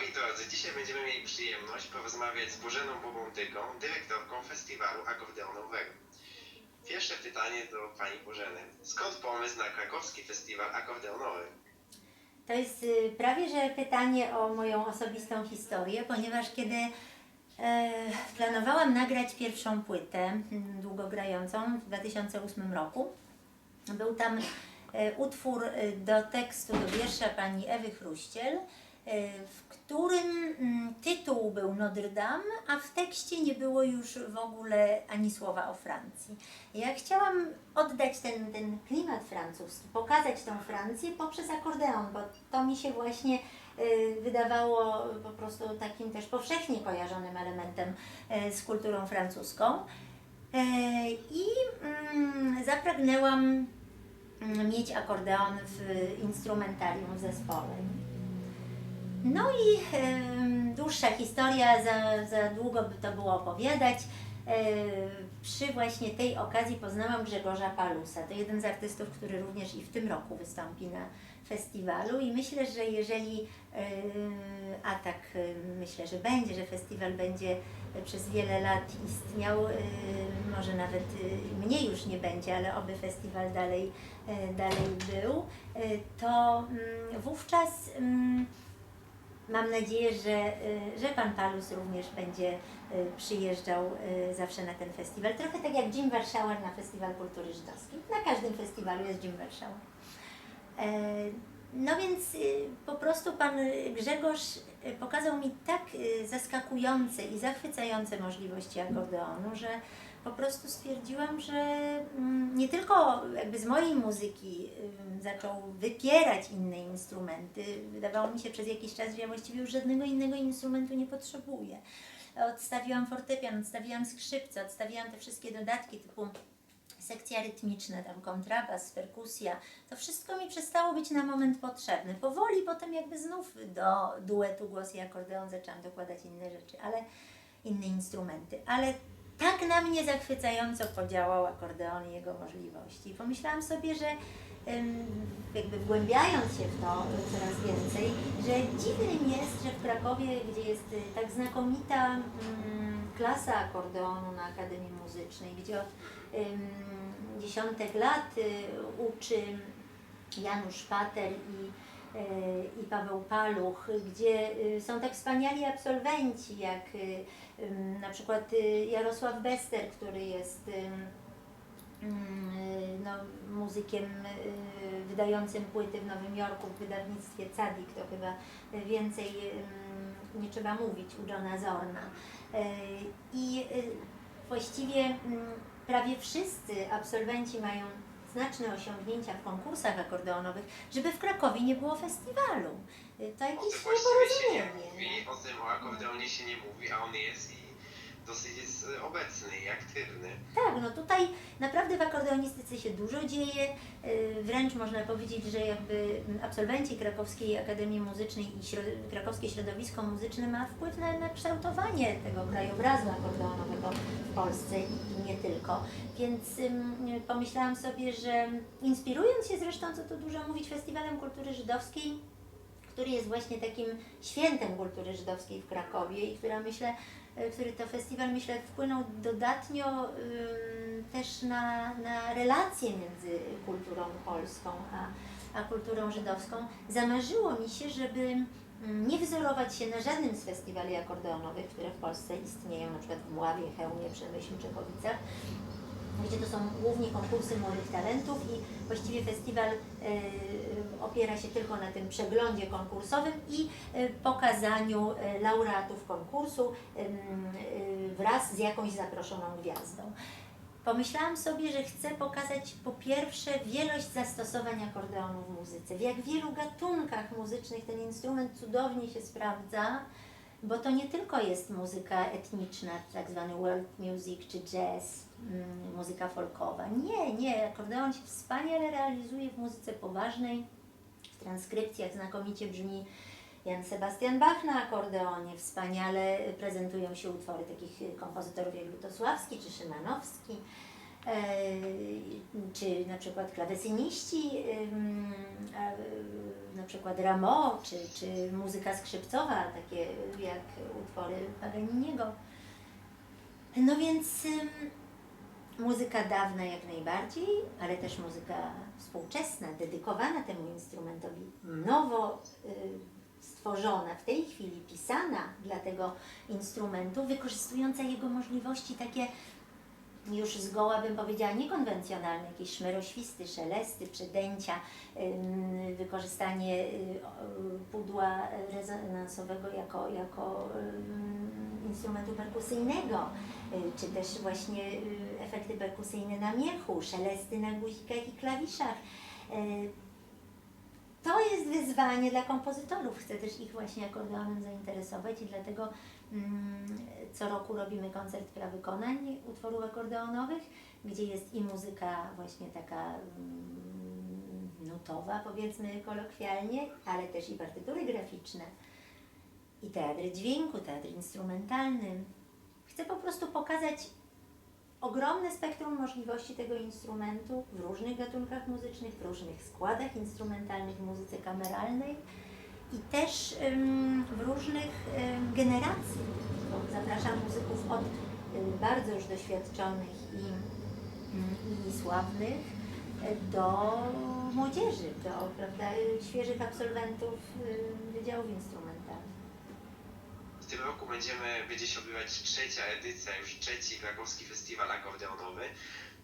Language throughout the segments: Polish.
Moi drodzy, dzisiaj będziemy mieli przyjemność porozmawiać z Bożeną Bobątyką, dyrektorką festiwalu akordeonowego. Pierwsze pytanie do Pani Bożeny. Skąd pomysł na krakowski festiwal akordeonowy? To jest y, prawie że pytanie o moją osobistą historię, ponieważ kiedy e, planowałam nagrać pierwszą płytę mm, długogrającą w 2008 roku, był tam e, utwór e, do tekstu, do wiersza pani Ewy Chruściel, w którym mm, tytuł był Notre Dame, a w tekście nie było już w ogóle ani słowa o Francji. Ja chciałam oddać ten, ten klimat francuski, pokazać tą Francję poprzez akordeon, bo to mi się właśnie y, wydawało po prostu takim też powszechnie kojarzonym elementem y, z kulturą francuską. I mm, zapragnęłam mm, mieć akordeon w instrumentarium w zespole. No i dłuższa historia, za, za długo by to było opowiadać. E, przy właśnie tej okazji poznałam Grzegorza Palusa. To jeden z artystów, który również i w tym roku wystąpi na festiwalu i myślę, że jeżeli, e, a tak e, myślę, że będzie, że festiwal będzie przez wiele lat istniał, e, może nawet e, mnie już nie będzie, ale oby festiwal dalej, e, dalej był, e, to mm, wówczas mm, Mam nadzieję, że, y, że Pan Palus również będzie y, przyjeżdżał y, zawsze na ten festiwal. Trochę tak jak Jim Warszauer na Festiwal Kultury Żydowskiej. Na każdym festiwalu jest Jim Warszauer. E, No więc po prostu Pan Grzegorz pokazał mi tak zaskakujące i zachwycające możliwości akordeonu, że po prostu stwierdziłam, że mm, nie tylko jakby z mojej muzyki zaczął wypierać inne instrumenty. Wydawało mi się przez jakiś czas, że ja właściwie już żadnego innego instrumentu nie potrzebuję. Odstawiłam fortepian, odstawiłam skrzypce, odstawiłam te wszystkie dodatki typu sekcja rytmiczna, tam kontrabas, perkusja, to wszystko mi przestało być na moment potrzebne. Powoli potem jakby znów do duetu głos i akordeon zaczęłam dokładać inne rzeczy, ale inne instrumenty. Ale tak na mnie zachwycająco podziałał akordeon i jego możliwości. Pomyślałam sobie, że jakby wgłębiając się w to coraz więcej, że dziwnym jest, że w Krakowie, gdzie jest y, tak znakomita ym, klasa akordeonu na Akademii Muzycznej, gdzie od dziesiątek lat y, uczy Janusz Pater i, i Paweł Paluch, gdzie y, są tak wspaniali absolwenci, jak y, na przykład y, Jarosław Bester, który jest no, muzykiem wydającym płyty w Nowym Jorku w wydawnictwie Cadik, to chyba więcej nie trzeba mówić u Johna Zorna. Y, I właściwie prawie wszyscy absolwenci mają znaczne osiągnięcia w konkursach akordeonowych, żeby w Krakowie nie było festiwalu. Y, To jakieś nieporozumienie. mówi, o tym o akordeonie się nie mówi, a on jest i dosyć jest y, obecny i aktywny. Tak, no tutaj naprawdę w akordeonistyce się dużo dzieje, yy, wręcz można powiedzieć, że jakby absolwenci Krakowskiej Akademii Muzycznej i krakowskie środowisko muzyczne ma wpływ na, na kształtowanie tego krajobrazu akordeonowego w Polsce i, nie tylko. Więc ym, pomyślałam sobie, że inspirując się zresztą, co tu dużo mówić, Festiwalem Kultury Żydowskiej, który jest właśnie takim świętem kultury żydowskiej w Krakowie i która myślę, który to festiwal myślę wpłynął dodatnio też na, na relacje między kulturą polską a, a kulturą żydowską. Zamarzyło mi się, żeby nie wzorować się na żadnym z festiwali akordeonowych, które w Polsce istnieją, na przykład w Mławie, Chełmie, Przemyślu, Czechowicach, gdzie to są głównie konkursy młodych talentów i właściwie festiwal e, opiera się tylko na tym przeglądzie konkursowym i e, pokazaniu e, laureatów konkursu wraz z jakąś zaproszoną gwiazdą. Pomyślałam sobie, że chcę pokazać po pierwsze wielość zastosowań akordeonu w muzyce, w jak wielu gatunkach muzycznych ten instrument cudownie się sprawdza, bo to nie tylko jest muzyka etniczna, tak zwany world music czy jazz, mm, muzyka folkowa. Nie, nie, akordeon się wspaniale realizuje w muzyce poważnej, w transkrypcjach znakomicie brzmi Jan Sebastian Bach na akordeonie, wspaniale prezentują się utwory takich kompozytorów jak Lutosławski czy Szymanowski. E, czy na przykład klawesyniści, na przykład Rameau, czy, czy muzyka skrzypcowa, takie jak utwory Paganiniego. No więc muzyka dawna jak najbardziej, ale też muzyka współczesna, dedykowana temu instrumentowi, nowo y, stworzona, w tej chwili pisana dla tego instrumentu, wykorzystująca jego możliwości takie już zgoła bym powiedziała niekonwencjonalne, jakieś szmeroświsty, szelesty, przedęcia, wykorzystanie y, pudła rezonansowego jako, jako instrumentu perkusyjnego, y, czy też właśnie y, efekty perkusyjne na miechu, szelesty na guzikach i klawiszach. To jest wyzwanie dla kompozytorów. Chcę też ich właśnie akordeonem zainteresować i dlatego co roku robimy koncert prawykonań utworów akordeonowych, gdzie jest i muzyka właśnie taka mm, nutowa, powiedzmy kolokwialnie, ale też i partytury graficzne, i teatr dźwięku, teatr instrumentalny. Chcę po prostu pokazać ogromne spektrum możliwości tego instrumentu w różnych gatunkach muzycznych, w różnych składach instrumentalnych w muzyce kameralnej i też w różnych. Bo Zapraszam muzyków od bardzo już doświadczonych i, ym, i sławnych y, do młodzieży, do prawda, świeżych absolwentów wydziałów instrumentalnych. W tym roku będziemy, będzie się odbywać trzecia edycja, już trzeci krakowski festiwal akordeonowy.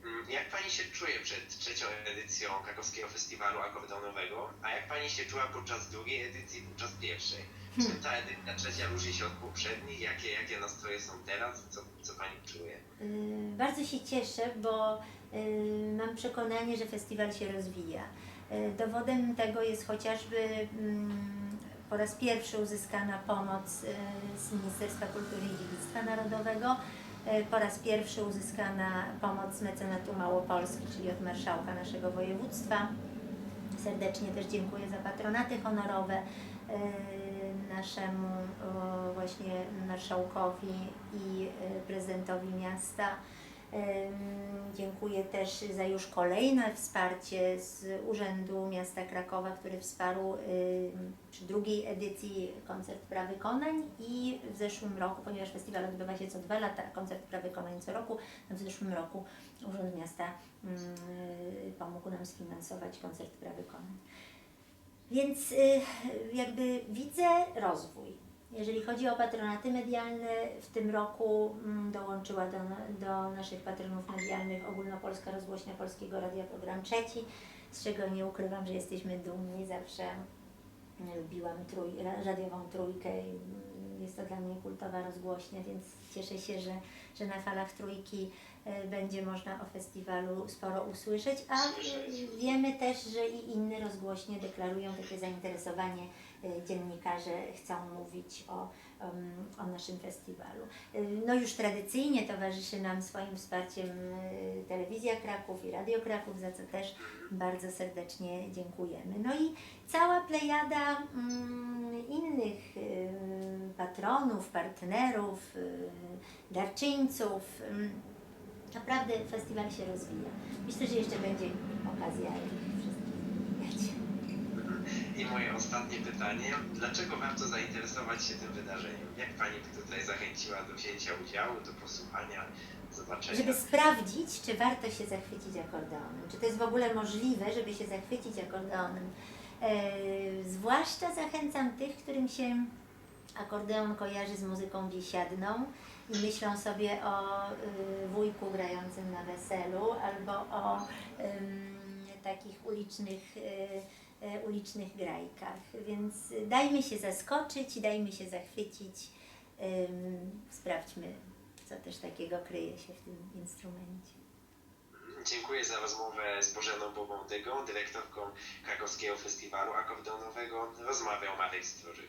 Mm, Jak Pani się czuje przed trzecią edycją krakowskiego festiwalu akordeonowego, a jak Pani się czuła podczas drugiej edycji, podczas pierwszej? Czym ta edycja trzecia różni się od poprzednich? Jakie, jakie nastroje są teraz? Co, co Pani czuje? Y, Bardzo się cieszę, bo y, mam przekonanie, że festiwal się rozwija. Y, Dowodem tego jest chociażby mm, po raz pierwszy uzyskana pomoc z Ministerstwa Kultury i Dziedzictwa Narodowego. Y, Po raz pierwszy uzyskana pomoc mecenatu Małopolski, czyli od marszałka naszego województwa. Serdecznie też dziękuję za patronaty honorowe y, naszemu właśnie marszałkowi i y, prezydentowi miasta. Dziękuję też za już kolejne wsparcie z Urzędu Miasta Krakowa, który wsparł przy drugiej edycji koncert prawykonań i w zeszłym roku, ponieważ festiwal odbywa się co dwa lata, koncert prawykonań co roku, w zeszłym roku Urząd Miasta pomógł nam sfinansować koncert prawykonań. Więc y, jakby widzę rozwój. Jeżeli chodzi o patronaty medialne, w tym roku mm, dołączyła do, do naszych patronów medialnych Ogólnopolska Rozgłośnia Polskiego Radia Program Trzeci, z czego nie ukrywam, że jesteśmy dumni. Zawsze lubiłam trój, ra- radiową trójkę i mm, jest to dla mnie kultowa rozgłośnia, więc cieszę się, że, że na falach trójki e, będzie można o festiwalu sporo usłyszeć, a wiemy też, że i inne rozgłośnie deklarują takie zainteresowanie dziennikarze chcą mówić o, o naszym festiwalu. E, No już tradycyjnie towarzyszy nam swoim wsparciem e, Telewizja Kraków i Radio Kraków, za co też bardzo serdecznie dziękujemy. No i cała plejada mm, innych y, patronów, partnerów, y, darczyńców. ym, Naprawdę festiwal się rozwija. Myślę, że jeszcze będzie okazja. I moje ostatnie pytanie. Dlaczego warto zainteresować się tym wydarzeniem? Jak Pani by tutaj zachęciła do wzięcia udziału, do posłuchania, zobaczenia? Żeby sprawdzić, czy warto się zachwycić akordeonem, czy to jest w ogóle możliwe, żeby się zachwycić akordeonem. E, zwłaszcza zachęcam tych, którym się akordeon kojarzy z muzyką biesiadną i myślą sobie o y, wujku grającym na weselu albo o takich ulicznych, y, ulicznych grajkach. Więc dajmy się zaskoczyć, dajmy się zachwycić, sprawdźmy, co też takiego kryje się w tym instrumencie. Dziękuję za rozmowę z Bożeną Bobądygą, dyrektorką Krakowskiego Festiwalu Akordeonowego. Rozmawiał Marek Stworzyk.